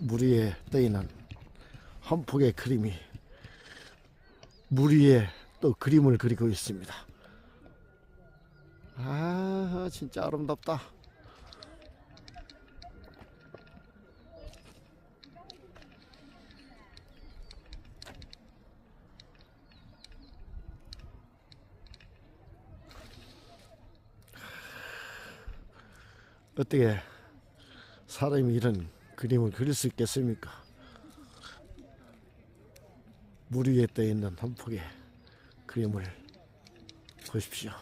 물 위에 떠있는 한 폭의 그림이 물 위에 또 그림을 그리고 있습니다. 아, 진짜 아름답다. 어떻게 사람이 이런 그림을 그릴 수 있겠습니까? 물 위에 떠 있는 한 폭의 그림을 보십시오.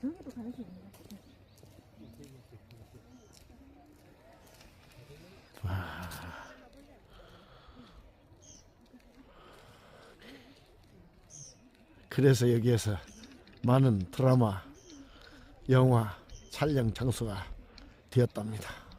저기도 관심 있는 것 같아. 그래서 여기에서 많은 드라마, 영화 촬영 장소가 되었답니다.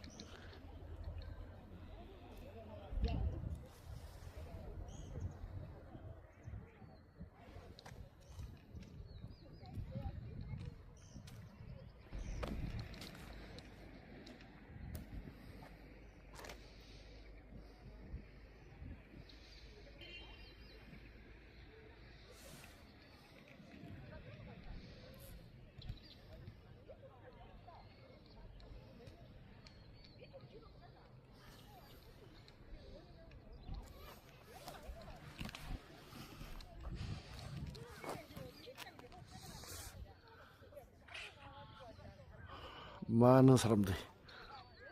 많은 사람들이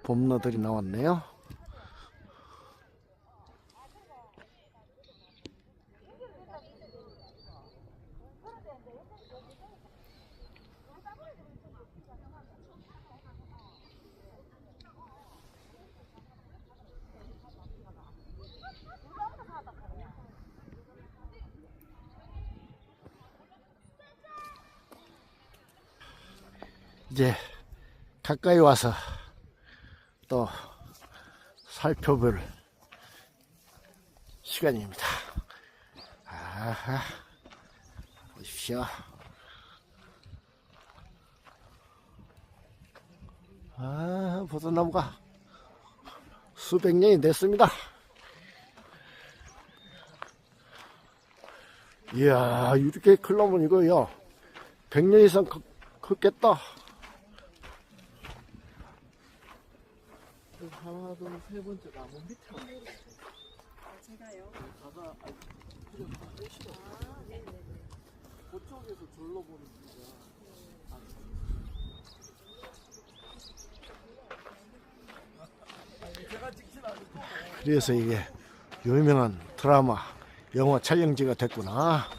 봄나들이 나왔네요. 이제 가까이 와서 또 살펴볼 시간입니다. 아하, 보십시오. 아, 보드나무가 수백 년이 됐습니다. 이야, 이렇게 클러면 이거요. 100년 이상 컸- 컸겠다. 하나 둘세 번째 나무 밑에 제가요. 가가 아니 그냥 다 빼시고 그쪽에서 절로 보는 거야 제가 찍진 않고 그래서 이게 유명한 드라마, 영화 촬영지가 됐구나.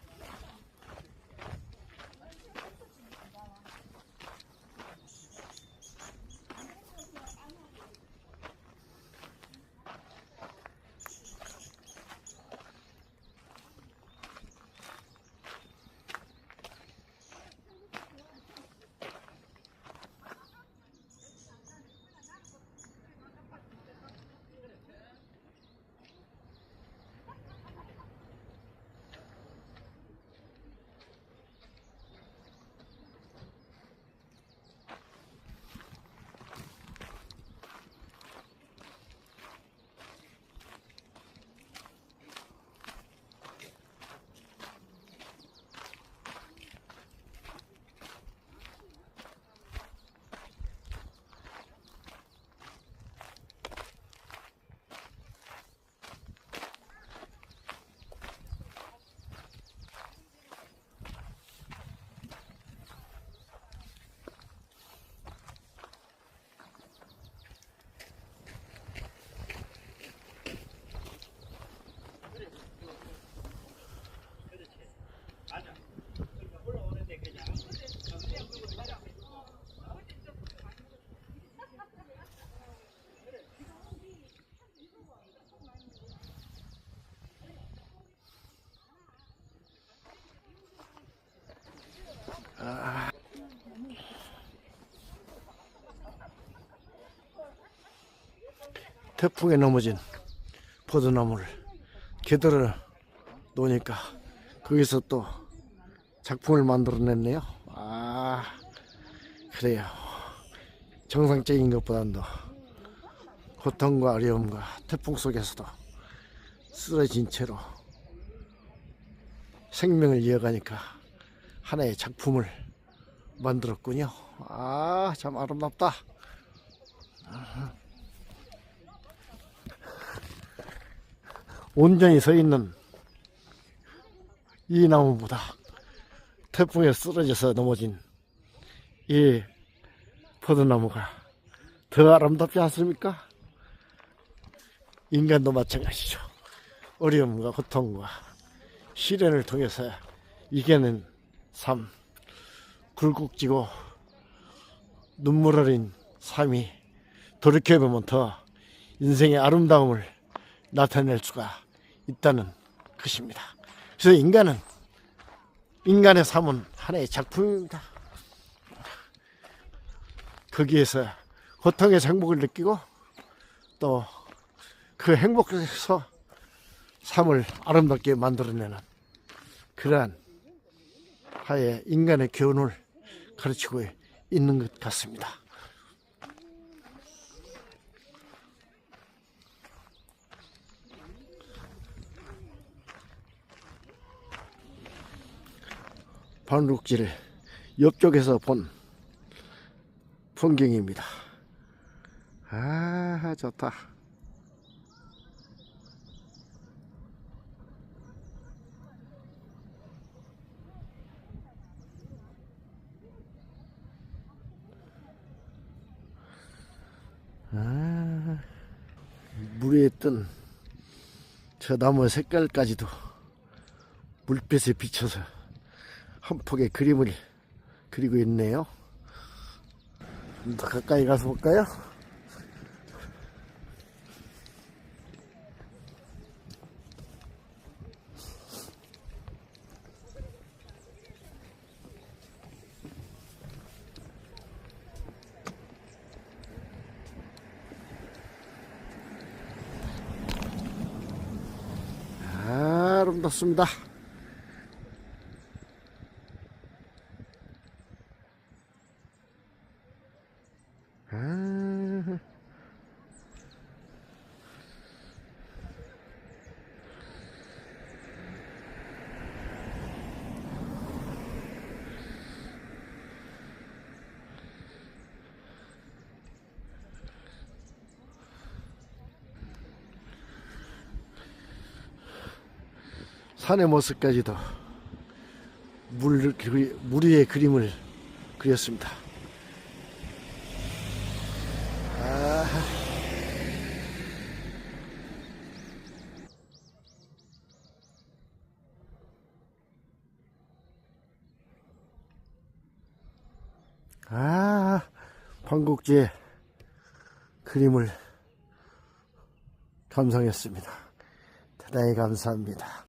태풍에 넘어진 포도나무를 개들어 놓으니까 거기서 또 작품을 만들어냈네요. 아, 그래요. 정상적인 것보다도 고통과 어려움과 태풍 속에서도 쓰러진 채로 생명을 이어가니까 하나의 작품을 만들었군요. 아, 참 아름답다. 온전히 서 있는 이 나무보다 태풍에 쓰러져서 넘어진 이 포도나무가 더 아름답지 않습니까? 인간도 마찬가지죠. 어려움과 고통과 시련을 통해서 이겨낸 삶, 굴곡지고 눈물 어린 삶이 돌이켜보면 더 인생의 아름다움을 나타낼 수가 있다는 것입니다. 그래서 인간은 인간의 삶은 하나의 작품입니다. 거기에서 고통의 행복을 느끼고 또 그 행복에서 삶을 아름답게 만들어내는 그러한 하의 인간의 교훈을 가르치고 있는 것 같습니다. 반룩지를 옆쪽에서 본 풍경입니다. 아, 좋다. 아, 물에 뜬 저 나무 색깔까지도 물빛에 비춰서 한 폭의 그림을 그리고 있네요. 좀 더 가까이 가서 볼까요? 아름답습니다. 아, 산의 모습까지도 물, 물 위에 그림을 그렸습니다. 아, 아, 방국지의 그림을 감상했습니다. 대단히 감사합니다.